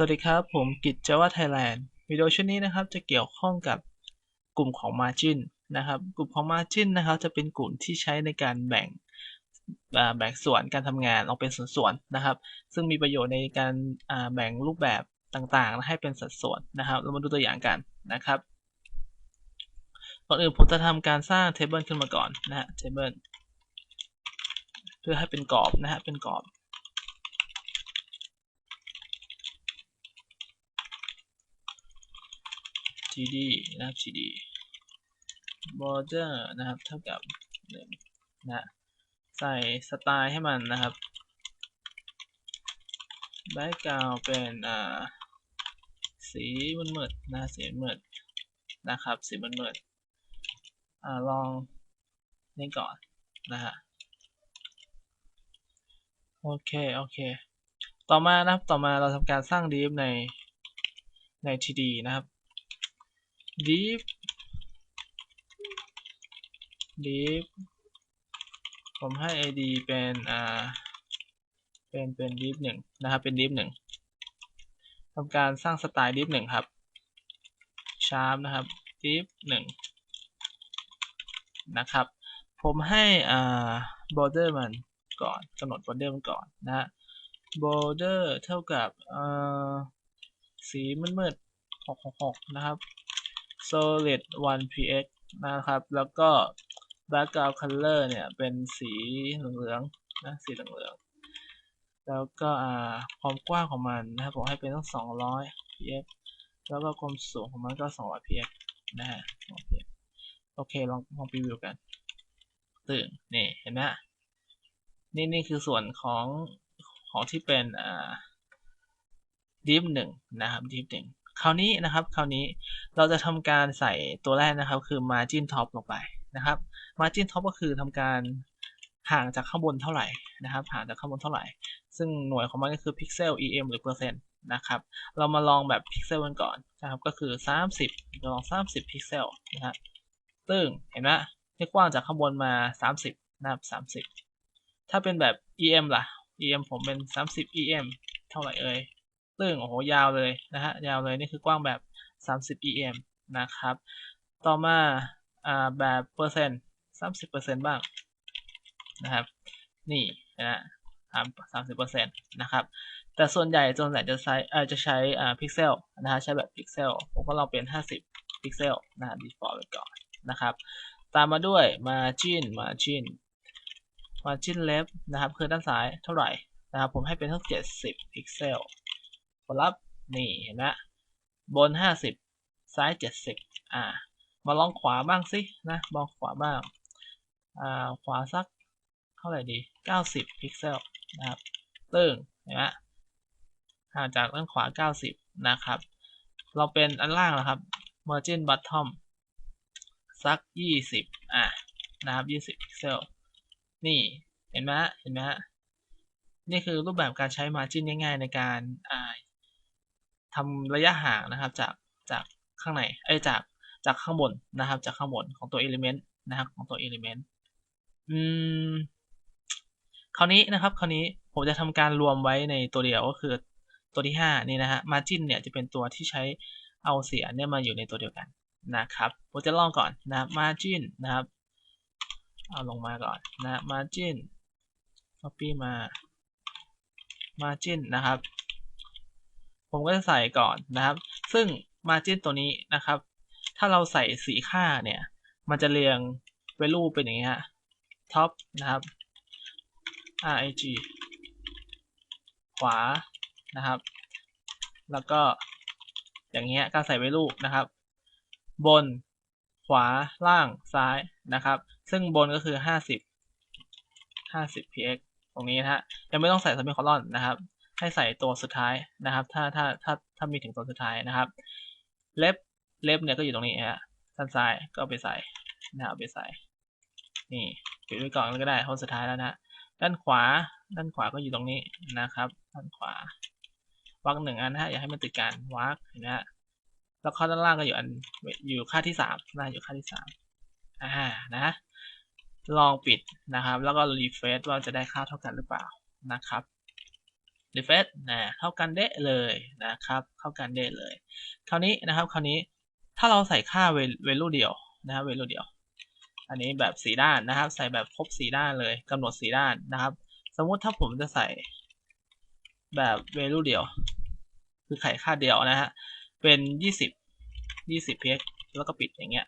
สวัสดีครับ ผมกิจ Java Thailand วิดีโอชุดนี้นะครับ จะเกี่ยวข้องกับกลุ่มของ Margin นะครับ กลุ่มของ Margin นะครับ จะเป็นกลุ่มที่ใช้ในการแบ่งแบ่งส่วนการทำงานออกเป็นส่วนๆนะครับ ซึ่งมีประโยชน์ในการแบ่งรูปแบบต่างๆ ให้เป็นสัดส่วนนะครับ เรามาดูตัวอย่างกันนะครับก่อนอื่นผมจะทำการสร้าง Table ขึ้นมาก่อนนะฮะ Table เพื่อให้เป็นกรอบนะฮะเป็นกรอบ td นะครับ td border นะครับเท่ากับหนึ่งนะใส่สไตล์ให้มันนะครับ background เป็นอ่าสีมืดๆนะสีมืดนะครับสีมืดอ่าลองนี่ก่อนนะฮะโอเค โอเค ต่อมานะครับ ต่อมาเราทำการสร้าง div ในใน td นะครับ div div ผมให้ id เป็นอ่าเป็นเป็น div หนึ่งนะครับ เป็น div หนึ่งทำการสร้างสไตล์ div หนึ่งครับ sharp นะครับ div หนึ่งนะครับ ผมให้อ่า border มันก่อนกำหนด border มันก่อนนะฮะ border เท่ากับอ่าสีมืดๆ666 นะครับ solid 1 px นะครับ แล้วก็ background color เนี่ย เป็นสีเหลืองๆนะสีเหลืองๆแล้วก็อ่าความกว้างของมันนะครับผมให้เป็นตั้ง200 px แล้วก็ความสูงของมันก็200 px นะฮะ200 px โอเค ลองลองรีวิวกัน ตื่นนี่เห็นไหมนี่นี่คือส่วนของของที่เป็นอ่า div หนึ่งนะครับ div หนึ่ง คราวนี้นะครับ คราวนี้เราจะทำการใส่ตัวแรกนะครับ คือ margin top ลงไปนะครับ margin top ก็คือทำการห่างจากข้างบนเท่าไหร่นะครับ ห่างจากข้างบนเท่าไหร่ ซึ่งหน่วยของมันก็คือ pixel em หรือเปอร์เซ็นต์นะครับ เรามาลองแบบ pixel กันก่อนนะครับ ก็คือ 30เราลอง 30 pixel นะครับซึ่งเห็นไหมที่กว้างจากข้างบนมา 30นะครับ30 ถ้าเป็นแบบ em ล่ะ em ผมเป็น 30 em เท่าไหร่เอ่ย ซึ่งโอ้โหยาวเลยนะฮะยาวเลยนี่คือกว้างแบบ 30 em นะครับ ต่อมาอ่าแบบเปอร์เซ็นต์30เปอร์เซ็นต์บ้างนะครับ นี่นะสามสิบเปอร์เซ็นต์นะครับ แต่ส่วนใหญ่ส่วนใหญ่จะใช้อ่อจะใช้อ่าพิกเซลนะฮะใช้แบบพิกเซลผมก็ลองเป็น50พิกเซลนะฮะ default ไว้ก่อนนะครับ ตามมาด้วย margin margin margin left นะครับ คือด้านซ้ายเท่าไหร่นะครับ ผมให้เป็นทั้ง70 พิกเซล ผลลัพธ์นี่เห็นไหมบน 50 ซ้าย 70 อ่า มาลองขวาบ้างสินะมองขวาบ้าง อ่า ขวาสักเท่าไหร่ดี 90 พิกเซลนะครับตึ้งเห็นไหมห่างจากด้านขวา 90 นะครับ เราเป็นอันล่างนะครับ margin bottom สัก 20 อะนะครับ 20 พิกเซล นี่เห็นไหมเห็นไหมนี่คือรูปแบบการใช้ margin ง่ายๆในการ ทำระยะห่างนะครับจากจากข้างในเอ้จากจากข้างบนนะครับ จากข้างบนของตัว element นะครับของตัว element อืมคราวนี้นะครับคราวนี้ผมจะทำการรวมไว้ในตัวเดียวก็คือตัวที่ 5 นี่นะฮะ margin เนี่ยจะเป็นตัวที่ใช้เอาเสียเนี่ยมาอยู่ในตัวเดียวกันนะครับผมจะลองก่อนนะ margin นะครับ เอาลงมาก่อนนะ margin copy มา margin นะครับ ผมก็จะใส่ก่อนนะครับ ซึ่ง margin ตัวนี้นะครับ ถ้าเราใส่สีค่าเนี่ย มันจะเรียง value เป็นอย่างนี้ฮะ top นะครับ reg ขวานะครับ แล้วก็อย่างเงี้ยการใส่ value นะครับ บนขวาล่างซ้ายนะครับ ซึ่งบนก็คือ 50 50 px ตรงนี้นะฮะยังไม่ต้องใส่ซัมมิคอลอนนะครับ ให้ใส่ตัวสุดท้ายนะครับ ถ้าถ้าถ้าถ้ามีถึงตัวสุดท้ายนะครับ เล็บเล็บเนี่ยก็อยู่ตรงนี้ฮะด้านซ้ายก็ไปใส่นะครับไปใส่ นี่ปิดไว้ก่อนก็ได้เพราะสุดท้ายแล้วนะด้านขวา ด้านขวาก็อยู่ตรงนี้นะครับ ด้านขวาวรรคหนึ่งอันนะฮะ อย่าให้มันติดกันวรรคเห็นไหมฮะแล้วข้อด้านล่างก็อยู่อันอยู่ค่าที่สามนะอยู่ค่าที่สามอ่านะ ลองปิดนะครับ แล้วก็รีเฟรชว่าจะได้ค่าเท่ากันหรือเปล่านะครับ refresh นะเท่ากันเดะเลยนะครับเท่ากันเดะเลย คราวนี้นะครับคราวนี้ถ้าเราใส่ค่า value เดียวนะครับ value เดียว อันนี้แบบสีด้านนะครับ ใส่แบบครบสีด้านเลยกำหนดสีด้านนะครับ สมมุติถ้าผมจะใส่แบบ value เดียว คือไขค่าเดียวนะฮะเป็นยี่สิบยี่สิบ px แล้วก็ปิดอย่างเงี้ย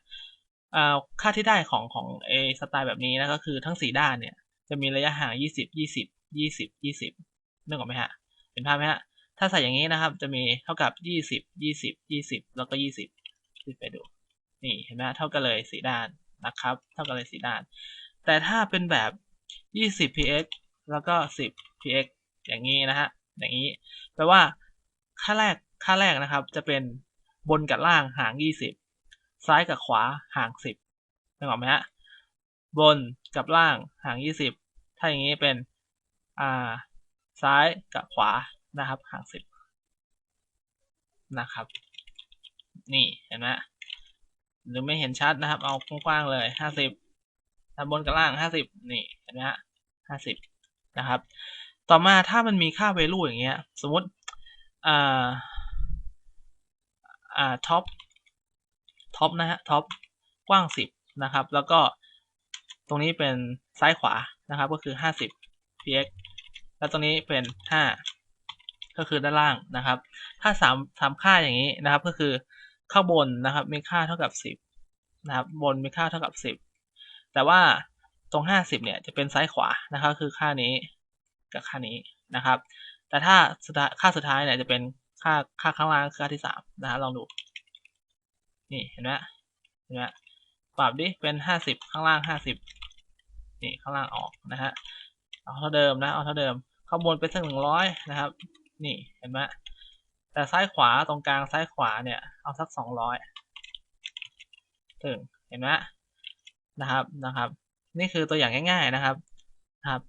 ค่าที่ได้ของของเอสไตล์แบบนี้นะก็คือทั้งสี่ด้านเนี่ยจะมีระยะห่างยี่สิบยี่สิบยี่สิบยี่สิบนึกออกไหมฮะ เป็นภาพไหมฮะ ถ้าใส่อย่างนี้นะครับ จะมีเท่ากับยี่สิบยี่สิบยี่สิบแล้วก็ยี่สิบขึ้นไปดู นี่เห็นไหมเท่ากันเลยสี่ด้านนะครับ เท่ากันเลยสี่ด้าน แต่ถ้าเป็นแบบยี่สิบ px แล้วก็สิบ px อย่างนี้นะฮะ อย่างนี้ แปลว่าค่าแรก ค่าแรกนะครับ จะเป็นบนกับล่างห่าง 20 ซ้ายกับขวาห่าง 10นึกออกไหมฮะ บนกับล่างห่าง 20 ถ้าอย่างนี้เป็น อ่า ซ้ายกับขวานะครับห่าง10นะครับ นี่เห็นไหมหรือไม่เห็นชัดนะครับ เอากว้างๆเลย50ถ้าบนกับล่าง50นี่เห็นไหมฮะ50นะครับ ต่อมาถ้ามันมีค่า value อย่างเงี้ย สมมติอ่าอ่าท็อปท็อปนะฮะท็อปกว้าง10นะครับ แล้วก็ตรงนี้เป็นซ้ายขวานะครับ ก็คือ50 px แล้วตรงนี้เป็น 5 ก็คือด้านล่างนะครับ ถ้า 3 3 ค่าอย่างนี้นะครับ ก็คือข้างบนนะครับมีค่าเท่ากับ 10 นะครับ บนมีค่าเท่ากับ 10 แต่ว่าตรง 50 เนี่ยจะเป็นซ้ายขวานะครับคือค่านี้กับค่านี้นะครับ แต่ถ้าค่าสุดท้ายเนี่ยจะเป็นค่าค่าข้างล่างคือค่าที่สามนะฮะลองดู นี่เห็นไหมเห็นไหมปรับดิเป็นห้าสิบข้างล่างห้าสิบนี่ข้างล่างออกนะฮะเอาเท่าเดิมนะเอาเท่าเดิม ข้างบนเป็นสักหนึ่งร้อยนะครับ นี่เห็นไหมแต่ซ้ายขวาตรงกลางซ้ายขวาเนี่ยเอาสักสองร้อยถึงเห็นไหมนะครับนะครับ นี่คือตัวอย่างง่าย ๆนะครับนะครับ